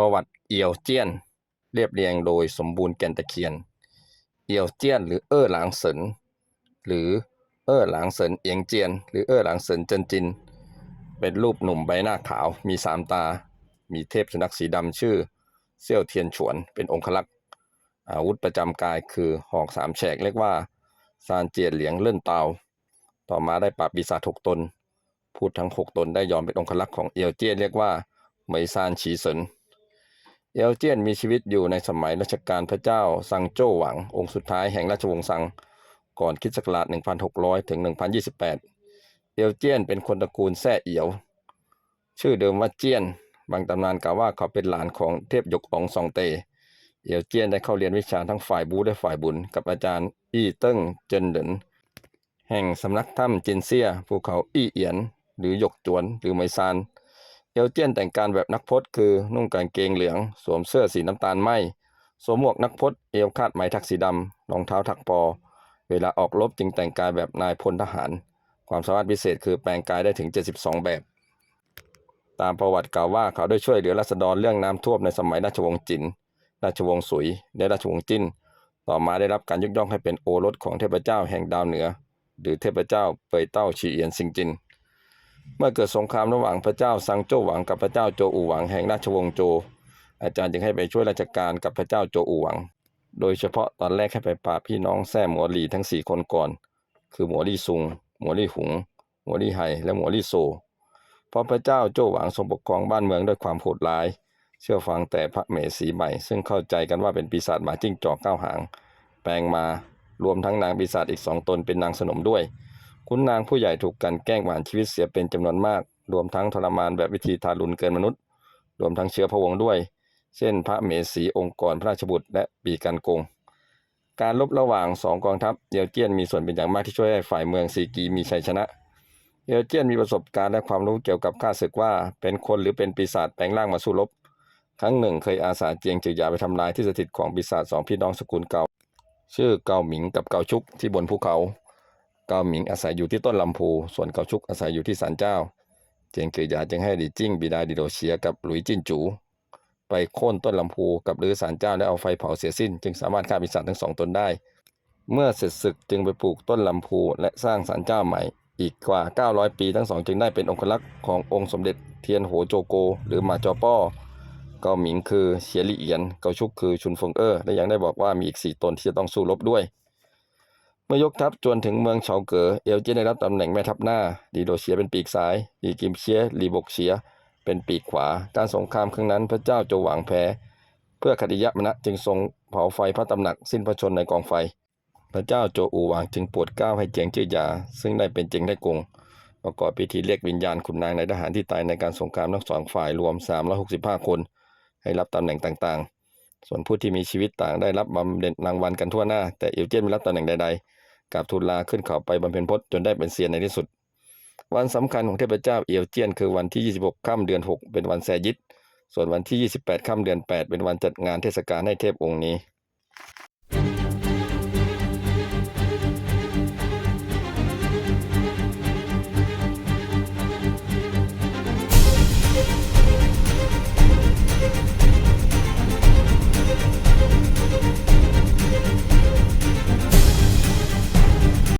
ประวัติเอียวเจียน เรียบเรียงโดยสมบูรณ์แก่นตะเคียน เอียวเจียน หรือเอ้อหลางเสินหรือเอ้อหลางเสินเอียงเจียน หรือเอ้อหลางเสินเจินจิน เป็นรูปหนุ่มใบหน้าขาวมีสามตา มีเทพสุนัขสีดำชื่อเซี่ยวเทียนฉวนเป็นองคลักษ์อาวุธประจำกายคือหอกสามแฉกเรียกว่าซานเจียนเหลียงเลื่อนเตา ต่อมาได้ปราบปีศาจหกตน พูดทั้งหกตนได้ยอมเป็นองครักษ์ของเอียวเจียนเรียกว่าเหมยซานฉีเสิน เอียวเจียนมีชีวิตอยู่ในสมัยรัชกาลพระเจ้าซังโจ้หวัง องค์สุดท้ายแห่งราชวงศ์ซัง ก่อนคริดศักราช 1600 ถึง 1028 เอียวเจียนเป็นคนตระกูลแซ่เอียว ชื่อเดิมว่าเจียน บางตำนานกล่าวว่าเขาเป็นหลานของเทพหยกองซองเต เอียวเจียนได้เข้าเรียนวิชาทั้งฝ่ายบูและฝ่ายบุญ กับอาจารย์อี้เติ้งเจินเหรินแห่งสำนักถ้ำจินเซียภูเขาอี้เอียน หรือหยกจวนหรือไมซาน เอลเจียนแต่งกายแบบนักพจน์คือนุ่งกางเกงเหลือง สวมเสื้อสีน้ำตาลไหมสวมหมวกนักพจน์เอวคาดไหมถักสีดำรองเท้าถักปอ เวลาออกรบจึงแต่งกายแบบนายพลทหาร ความสามารถพิเศษคือแปลงกายได้ถึง 72 แบบ ตามประวัติกล่าวว่าเขาได้ช่วยเหลือราษฎรเรื่องน้ำท่วมในสมัยราชวงศ์จิน ราชวงศ์สุย และราชวงศ์จิ้น ต่อมาได้รับการยกย่องให้เป็นโอรสของเทพเจ้าแห่งดาวเหนือ หรือเทพเจ้าเปยเต้าชีเอียนซิงจิน เมื่อเกิดสงครามระหว่างพระเจ้าซังโจวหวังกับพระเจ้าโจอู่หวังแห่งราชวงศ์โจ อาจารย์จึงให้ไปช่วยราชการกับพระเจ้าโจอู่หวัง โดยเฉพาะตอนแรกให้ไปปราบพี่น้องแซ่หมัวหลีทั้งสี่คนก่อน คือหมัวลี่ซุง หมัวลี่หุง หมัวลี่ไฮและหมัวลี่โซ เพราะพระเจ้าโจวหวังทรงปกครองบ้านเมืองด้วยความโหดร้าย เชื่อฟังแต่พระเมสีใหม่ ซึ่งเข้าใจกันว่าเป็นปีศาจหมาจิ้งจอกเก้าหาง แปลงมารวมทั้งนางปีศาจอีกสองตนเป็นนางสนมด้วย คุณนางผู้ใหญ่ถูกกันแกล้งหวานชีวิตเสียเป็นจำนวนมาก รวมทั้งทรมานแบบวิธีทารุณเกินมนุษย์ รวมทั้งเชื้อพระวงศ์ด้วย เช่น พระเมสีองค์กรพระราชบุตรและปีกันกง การลบระหว่างสองกองทัพเยลเจียนมีส่วนเป็นอย่างมากที่ช่วยให้ฝ่ายเมืองซีกีมีชัยชนะเยลเจียนมีประสบการณ์และความรู้เกี่ยวกับข้าศึกว่าเป็นคนหรือเป็นปีศาจแปลงร่างมาสู้รบ ครั้งหนึ่งเคยอาสาเจียงจือยาไปทำลายที่สถิตของปีศาจสองพี่น้องสกุลเกาชื่อเกาหมิงกับเกาชุกที่บนภูเขา กาหมิงอาศัยอยู่ที่ต้นลำพู ส่วนเกาชุกอาศัยอยู่ที่ศาลเจ้า เจียงจือยาจึงให้หลีจิ้งบิดาดิโดเชียกับหลุยจิ้นจู ไปโค่นต้นลำพูกับรื้อศาลเจ้าและเอาไฟเผาเสียสิ้น จึงสามารถฆ่าปีศาจทั้งสองตนได้ เมื่อเสร็จศึกจึงไปปลูกต้นลำพูและสร้างศาลเจ้าใหม่ อีกกว่า 900 ปีทั้งสองจึงได้เป็นองครักษ์ขององค์สมเด็จเทียนโหโจโก หรือมาจอป้อเกาหมิงคือเฉียลี่เอียน เกาชุกคือชุนฟงเออร์และยังได้บอกว่ามีอีกสี่ตนที่จะต้องสู้รบด้วย เมื่อยกทัพจวนถึงเมืองเฉาเก๋อเอลเจียได้รับตำแหน่งแม่ทัพหน้าดีโดเชียเป็นปีกซ้ายลีกิมเชียลีบกเชียเป็นปีกขวา การสงครามครั้งนั้นพระเจ้าโจหวางแพ้ เพื่อคติยะมณะจึงทรงเผาไฟพระตำหนักสิ้นพระชนในกองไฟ พระเจ้าโจอูหวางจึงปรดกล้าวให้เจียงจื้อยา ซึ่งได้เป็นเจียงได้กงประกอบพิธีเรียกวิญญาณขุนนางในทหารที่ตายในการสงครามทั้งสองฝ่ายรวม 365 คน ให้รับตำแหน่งต่างๆ ส่วนผู้ที่มีชีวิตต่างได้รับบำเหน็จรางวัลกันทั่วหน้า แต่เอลเจียนไม่รับตำแหน่งใดๆ กับทูลลาขึ้นเขาไปบำเพ็ญพจน์จนได้เป็นเซียนในที่สุด วันสำคัญของเทพเจ้าเอียวเจียนคือวันที่ 26ค่ำเดือน 6 เป็นวันแซยิตส่วนวันที่ 28ค่ำเดือน 8 เป็นวันจัดงานเทศกาลให้เทพองค์นี้